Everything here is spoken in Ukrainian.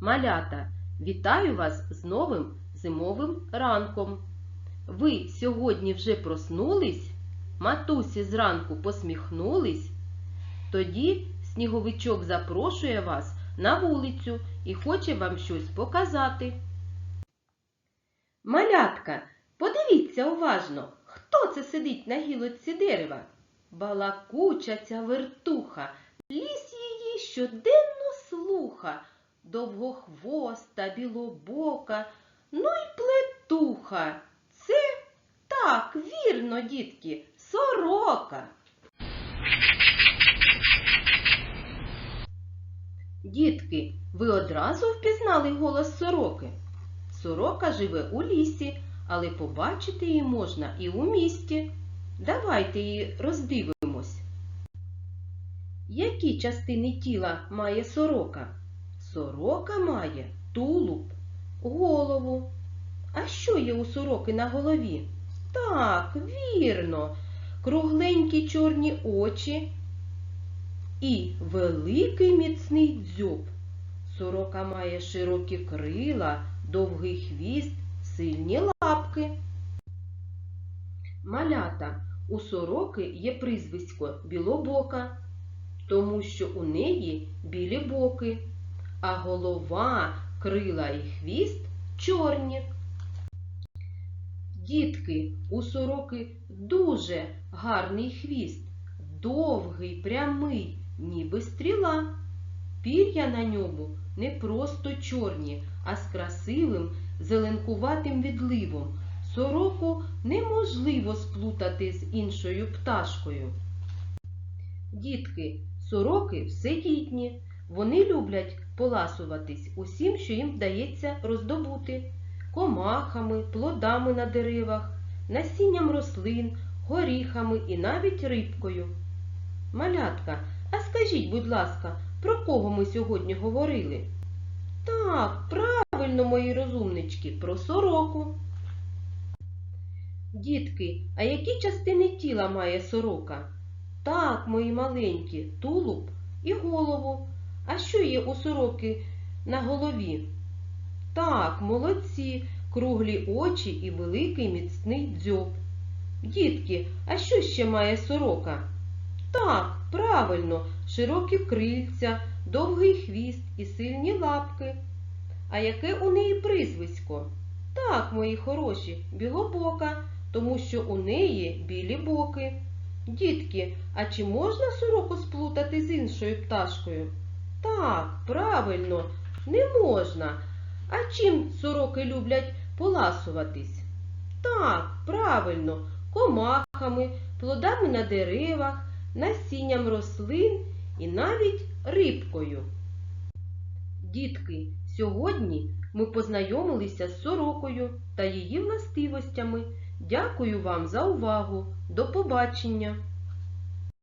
Малята, вітаю вас з новим зимовим ранком. Ви сьогодні вже проснулись? Матусі зранку посміхнулись? Тоді сніговичок запрошує вас на вулицю і хоче вам щось показати. Малятка, подивіться уважно, хто це сидить на гілочці дерева? Балакуча ця вертуха, ліс її щоденно слуха, довгохвоста, білобока, ну й плетуха. Це так, вірно, дітки, сорока. Дітки, ви одразу впізнали голос сороки? Сорока живе у лісі, але побачити її можна і у місті. Давайте її роздивимось. Які частини тіла має сорока? Сорока має тулуб, голову. А що є у сороки на голові? Так, вірно, кругленькі чорні очі і великий міцний дзьоб. Сорока має широкі крила, довгий хвіст, сильні лапки. Малята, у сороки є прізвисько білобока, тому що у неї білі боки, а голова, крила і хвіст чорні. Дітки, у сороки дуже гарний хвіст, довгий, прямий, ніби стріла. Пір'я на ньому не просто чорні, а з красивим зеленкуватим відливом. Сороку неможливо сплутати з іншою пташкою. Дітки, сороки всеїдні. Вони люблять поласуватись усім, що їм вдається роздобути комахами, плодами на деревах, насінням рослин, горіхами і навіть рибкою. Малятка, а скажіть, будь ласка, про кого ми сьогодні говорили? Так, правильно, мої розумнички, про сороку. Дітки, а які частини тіла має сорока? Так, мої маленькі, тулуб і голову. А що є у сороки на голові? Так, молодці, круглі очі і великий міцний дзьоб. Дітки, а що ще має сорока? Так, правильно, широкі крильця, довгий хвіст і сильні лапки. А яке у неї прізвисько? Так, мої хороші, білобока, тому що у неї білі боки. Дітки, а чи можна сороку сплутати з іншою пташкою? Так, правильно, не можна. А чим сороки люблять поласуватись? Так, правильно, комахами, плодами на деревах, насінням рослин і навіть рибкою. Дітки, сьогодні ми познайомилися з сорокою та її властивостями. Дякую вам за увагу. До побачення!